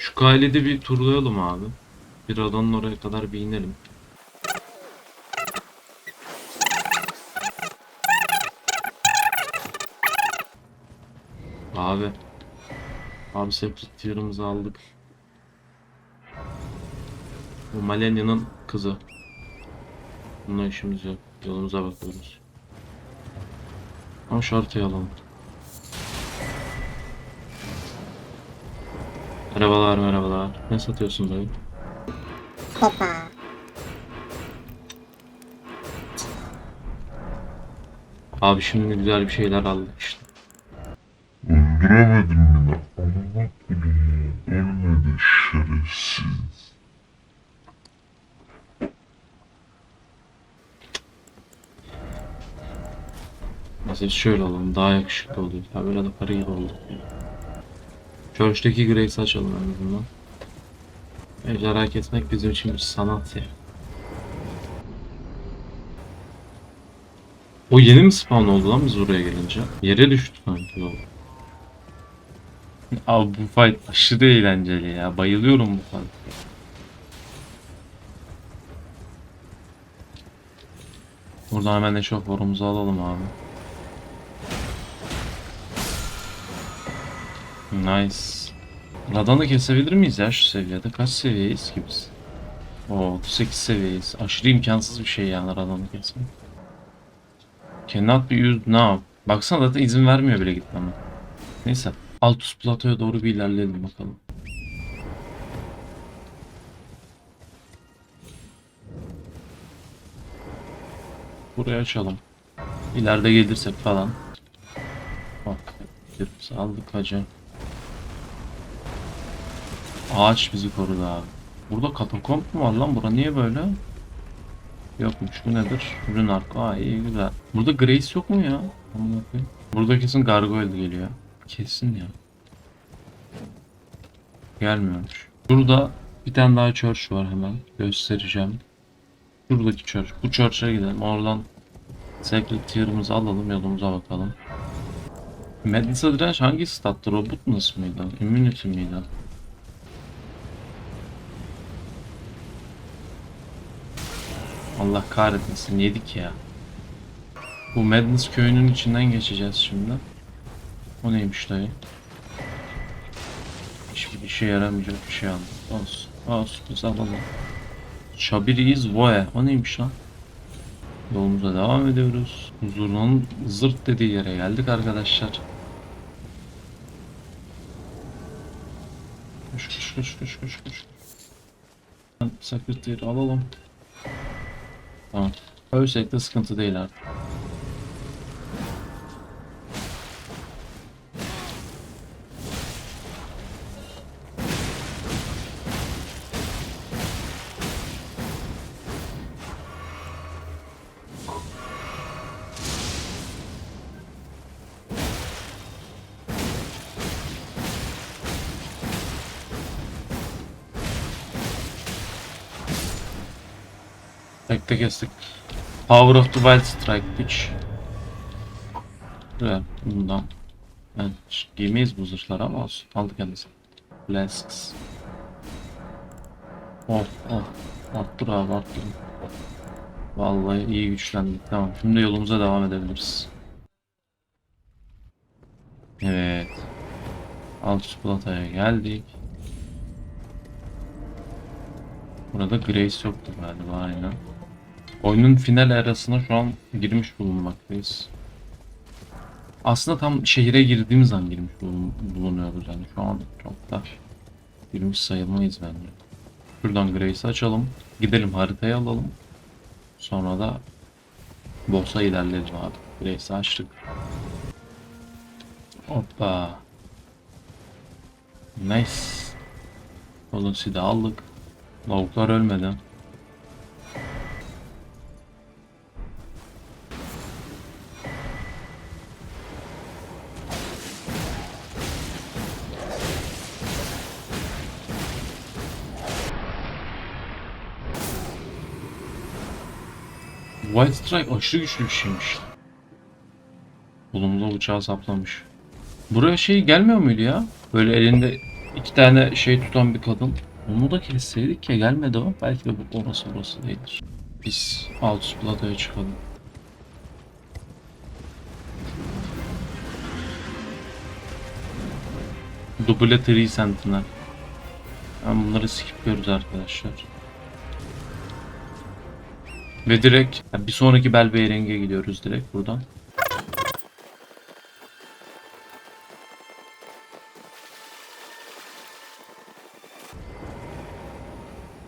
Şu kalede bir turlayalım abi. Bir adanın oraya kadar bir inelim. Abi. Abi separate tier'ımızı aldık. Bu Malenia'nın kızı. Bununla işimiz yok. Yolumuza bakıyoruz. Ama şu haritayı alalım. Merhabalar merhabalar. Ne satıyorsun dayı? Hopa. Abi şimdi güzel bir şeyler aldık işte. Öldüremedim yine. Amına koyayım. Ölmedi şerefsiz. Mesela şöyle alalım daha yakışıklı oluyor. Ya böyle de para gibi olduk ya. Church'teki Grace'i açalım en azından. Ejderha kesmek bizim için bir sanat ya. O yeni mi spawn oldu lan biz buraya gelince? Yere düştü sanki o. Abi bu fight aşırı eğlenceli ya. Bayılıyorum bu fight. Buradan hemen forumuzu alalım abi. Nice. Radan'ı kesebilir miyiz ya şu seviyede? Kaç seviyeyiz ki biz? Oo 38 seviyeyiz. Aşırı imkansız bir şey yani Radan'ı kesmek. Cannot be used now. Baksana zaten izin vermiyor bile gitmeme. Neyse. Altus Plato'ya doğru bir ilerleyelim bakalım. Burayı açalım. İleride gelirsek falan. Bak. Aldık hacı. Ağaç bizi korudu abi. Burada katakomb mu var lan? Bura niye böyle? Yokmuş. Bu nedir? Ürün arka. Aa iyi güzel. Burada Grace yok mu ya? Burada kesin Gargoyle geliyor. Kesin ya. Gelmiyormuş. Burada bir tane daha church var hemen. Göstereceğim. Şuradaki church. Bu church'a gidelim. Oradan Sacred Tier'ımızı alalım. Yolumuza bakalım. Madness'a direnç hangi stat'tı? Robotness mıydı? Immunity miydi? Allah kahretmesin yedik ya. Bu Madness köyünün içinden geçeceğiz şimdi. O neymiş dayı? Hiçbir işe yaramayacak bir şey aldım. Olsun. Olsun biz alalım. Şabiriyiz Voe. O neymiş lan? Yolumuza devam ediyoruz. Zurna'nın zırt dediği yere geldik arkadaşlar. Koş koş koş koş koş koş. Sekreteri alalım. Tamam. Ölsek de sıkıntı değil artık. Tek tek kestik. Power of the Wild Strike Pitch. Güzel. Bundan. Evet. Giymeyiz bu zırhları ama olsun. Aldık kendisi. Flasks. Of of. Arttır abi arttır. Vallahi iyi güçlendik. Tamam. Şimdi yolumuza devam edebiliriz. Evet. Altus Plata'ya geldik. Burada Grace yoktu galiba aynen. Oyunun final arasına şu an girmiş bulunmaktayız. Aslında tam şehire girdiğimiz an girmiş bulun- bulunuyoruz yani şu an çok da girmiş sayılmayız bence. Şuradan Grace'i açalım. Gidelim haritayı alalım. Sonra da boss'a ilerleyelim abi. Grace'i açtık. Hoppa. Nice. Olunsi de aldık. Lavuklar ölmedi. White Strike aşırı güçlü bir şeymiş. Bulumlu bıçağı saplamış. Buraya şey gelmiyor muydu ya? Böyle elinde İki tane şey tutan bir kadın. Onu da kesseydik ya gelmedi o. Belki de bu orası orası değildir. Biz Altus Plateau'ya çıkalım. Double 3 Sentinel. Ben bunları skipliyoruz arkadaşlar. Ve direkt bir sonraki Belbeyreng'e gidiyoruz direkt buradan.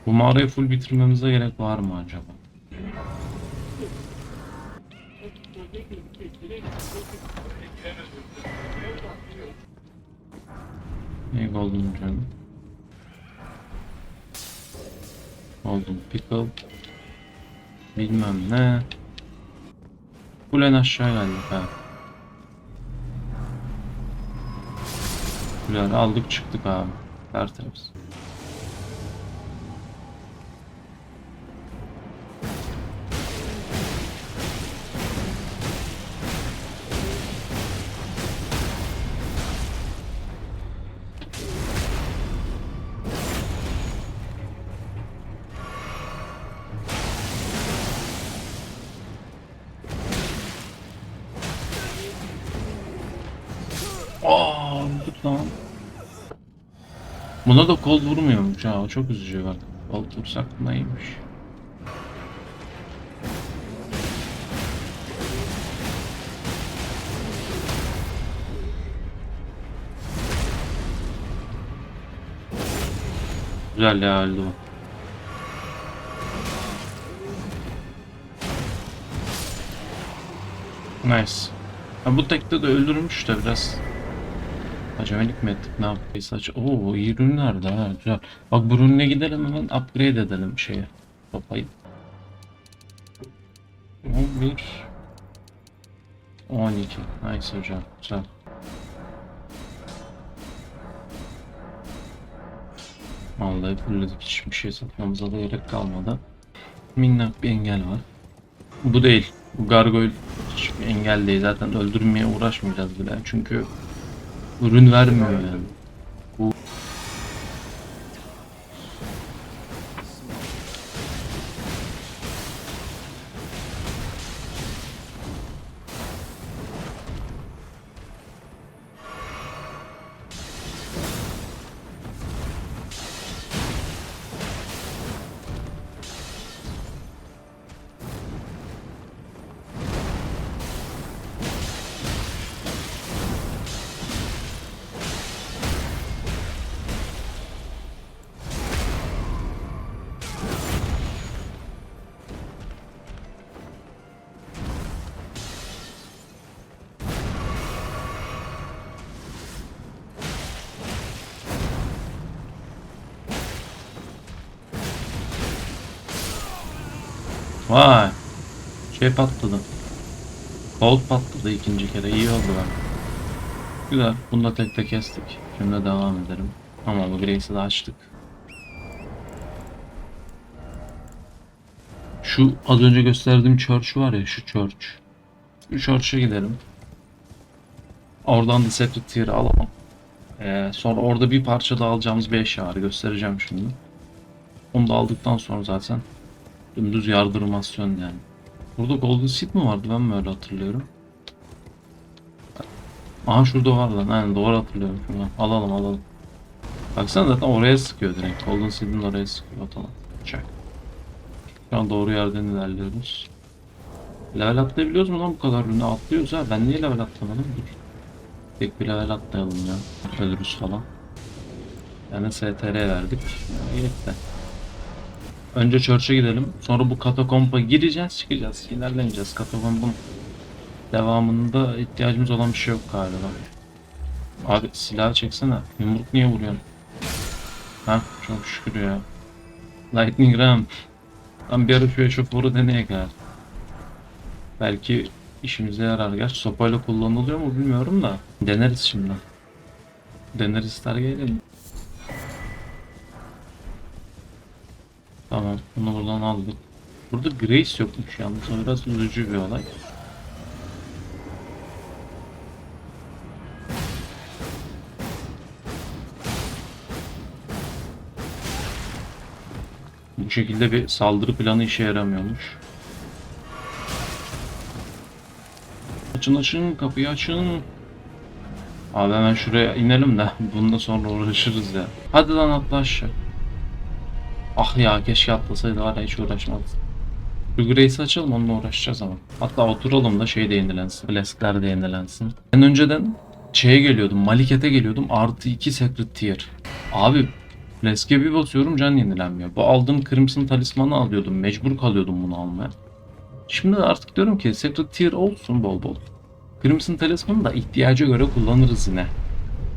Bu mağarayı full bitirmemize gerek var mı acaba? Ne golden canım? Golden pickle. Bilmem ne. Kulen aşağı geldik ha. Kuleleri aldık çıktık abi. Tertemiz. Lan. Buna da kol vurmuyormuş ha. o Çok üzücü bak. Kol vursak iyiymiş. Güzel ya öldü bu. Nice. Ha, bu tekte de öldürmüş de biraz Acemilik mi ettik ne yaptık saç. Oo iyi ürünler de ha güzel. Bak bu ürüne gidelim hemen upgrade edelim şeye. Topayı. 11 12 Nice hocam güzel. Vallahi fullledik hiçbir şey satmamıza da gerek kalmadı. Minnak bir engel var. Bu değil. Bu gargoyle hiçbir engel değil. Zaten öldürmeye uğraşmayacağız bile. Çünkü ürün vermiyor yani. Vay. Şey patladı. Colt patladı ikinci kere. İyi oldu ben. Güzel. Bunu da tek tek kestik. Şimdi devam edelim. Ama bu Grace'i de açtık. Şu az önce gösterdiğim church var ya şu church. Şu church'a gidelim. Oradan Deceptive Tier'ı alalım. Ee, sonra orada bir parça daha alacağımız bir eşya var. Göstereceğim şimdi. Onu da aldıktan sonra zaten Dümdüz yardırmasyon yani. Burada Golden Seed mi vardı ben mi öyle hatırlıyorum? Aha şurada var lan aynen doğru hatırlıyorum şuradan. Alalım alalım. Baksana zaten oraya sıkıyor direkt. Golden Seed'in oraya sıkıyor atalım. Çak. Şu an doğru yerden ilerliyoruz. Level atlayabiliyoruz mu lan bu kadar ürünü atlıyoruz ha. Ben niye level atlamadım? Dur. Tek bir level atlayalım ya. Ölürüz falan. Yani STR verdik. Yetti. Önce church'e gidelim. Sonra bu katakomba gireceğiz, çıkacağız. İlerlemeyeceğiz. Katakombun devamında ihtiyacımız olan bir şey yok galiba. Abi silah çeksene. Yumruk niye vuruyorsun? Ha çok şükür ya. Lightning Ram. Lan bir ara şu eşoförü deneye kadar. Belki işimize yarar. Gerçi sopayla kullanılıyor mu bilmiyorum da. Deneriz şimdi. Deneriz ister gelelim. Tamam. Bunu buradan aldık. Burada Grace yokmuş yalnız. O biraz üzücü bir olay. Bu şekilde bir saldırı planı işe yaramıyormuş. Açın açın kapıyı açın. Abi hemen şuraya inelim de bundan sonra uğraşırız ya. Hadi lan atla aşağı. Ah ya keşke atlasaydı ya hiç uğraşmazdı. Şu açalım onunla uğraşacağız ama. Hatta oturalım da şey de yenilensin. Flaskler de yenilensin. Ben önceden şeye geliyordum. Maliket'e geliyordum. Artı 2 Secret Tier. Abi Flask'e bir basıyorum can yenilenmiyor. Bu aldığım Crimson talismanı alıyordum. Mecbur kalıyordum bunu almaya. Şimdi de artık diyorum ki Secret Tier olsun bol bol. Crimson talismanı da ihtiyaca göre kullanırız yine.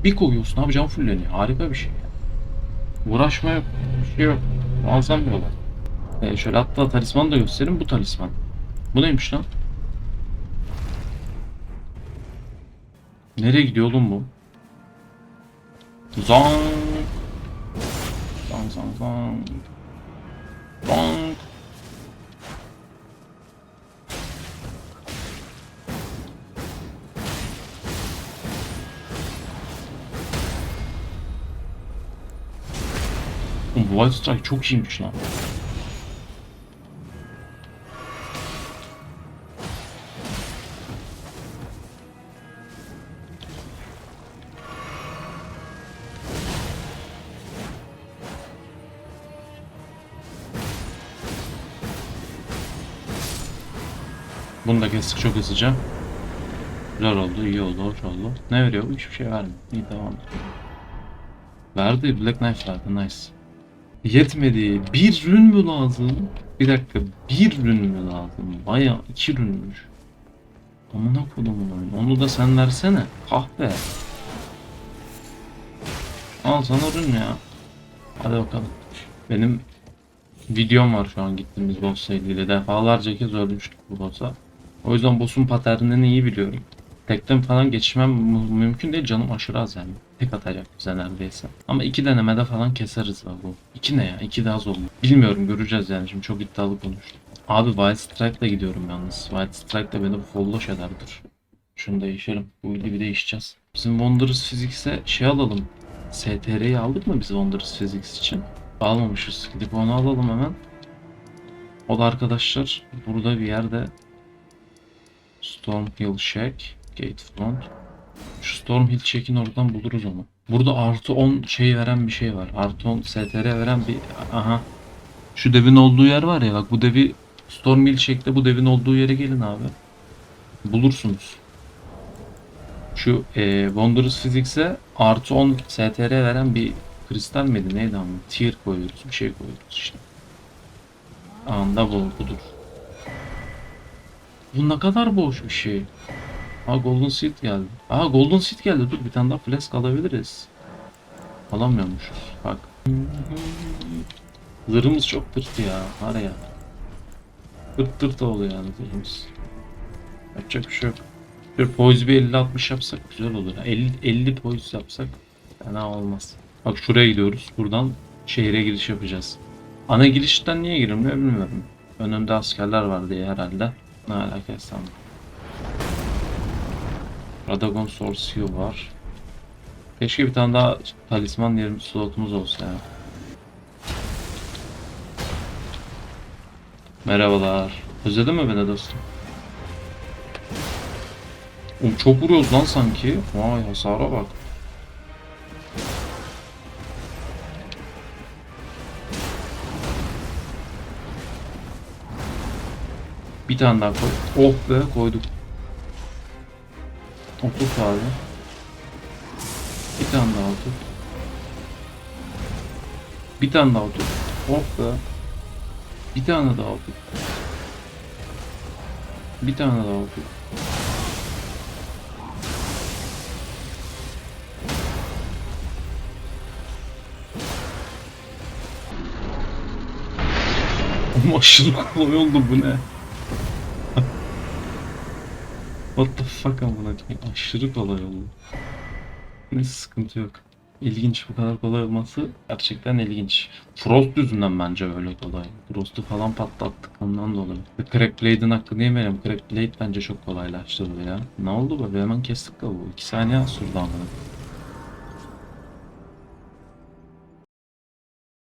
Bir koyuyorsun abi can fulleniyor. Harika bir şey. Uğraşma yok. Bir şey yok. Muazzam bir olay. Ee, şöyle hatta talismanı da göstereyim. Bu talisman. Bu neymiş lan? Nereye gidiyor oğlum bu? Zang. Zang zang zang. Zang. Oğlum White Strike çok iyiymiş lan. Bunu da kestik çok hızlıca. Güzel oldu, iyi oldu, hoş oldu. Ne veriyor? Hiçbir şey vermiyor. İyi devam. Verdi, Black Knife verdi, nice. Yetmedi. Bir rün mü lazım? Bir dakika, bir rün mü lazım? Baya iki rünmüş. Amına kodumun oyunu. Onu da sen versene. Kahpe. Al sana rün ya. Hadi bakalım. Benim videom var şu an gittiğimiz boss'la ilgili. Defalarca kez ölmüştük bu boss'a. O yüzden boss'un paternini iyi biliyorum. Tekten falan geçmem mü- mümkün değil. Canım aşırı az yani. Tek atacak bize neredeyse. Ama iki denemede falan keseriz abi bu. İki ne ya? İki az oldu. Bilmiyorum göreceğiz yani. Şimdi çok iddialı konuştum. Abi White Strike'la gidiyorum yalnız. White Strike de beni folloş ederdir. Şunu değişelim. Bu bir değişeceğiz. Bizim Wondrous Physics'e şey alalım. STR'yi aldık mı biz Wondrous Physics için? Almamışız. Gidip onu alalım hemen. O da arkadaşlar burada bir yerde Storm Hill Shack, Gate Front. Şu Storm Hill Shack'in oradan buluruz onu. Burada artı 10 şey veren bir şey var. Artı 10 STR veren bir... Aha. Şu devin olduğu yer var ya bak bu devi Storm Hill Shack'te bu devin olduğu yere gelin abi. Bulursunuz. Şu e, Wondrous Physics'e artı 10 STR veren bir kristal miydi neydi ama tier koyuyoruz bir şey koyuyoruz işte. Anda bu budur. Bu ne kadar boş bir şey. Aa Golden Seed geldi. Aa Golden Seed geldi. Dur bir tane daha flask alabiliriz. Alamıyormuşuz. Bak. Zırhımız çok tırt ya. Var ya. Tırt tırt oluyor yani zırhımız. Yapacak bir şey yok. Bir poise bir 50-60 yapsak güzel olur. 50, 50 poise yapsak fena olmaz. Bak şuraya gidiyoruz. Buradan şehre giriş yapacağız. Ana girişten niye girilmiyor bilmiyorum. Önümde askerler var diye herhalde. Ne alakası sandım. Radagon Sorcio var. Keşke bir tane daha talisman yerimiz slotumuz olsa ya. Merhabalar. Özledin mi beni dostum? Oğlum çok vuruyoruz lan sanki. Vay hasara bak. Bir tane daha koy. Oh be koyduk. Otur abi. Bir tane daha otur. Bir tane daha otur. Oh be. Bir tane daha otur. Bir tane daha otur. Ama aşırı kolay oldu bu ne? What the fuck amına koyayım? Aşırı kolay oldu. Neyse sıkıntı yok. İlginç bu kadar kolay olması gerçekten ilginç. Frost yüzünden bence öyle kolay. Frost'u falan patlattık ondan dolayı. Ve Crack Blade'in hakkını yemeyelim. Crack Blade bence çok kolaylaştırdı ya. Ne oldu be? Hemen kestik bu. 2 saniye sürdü amına.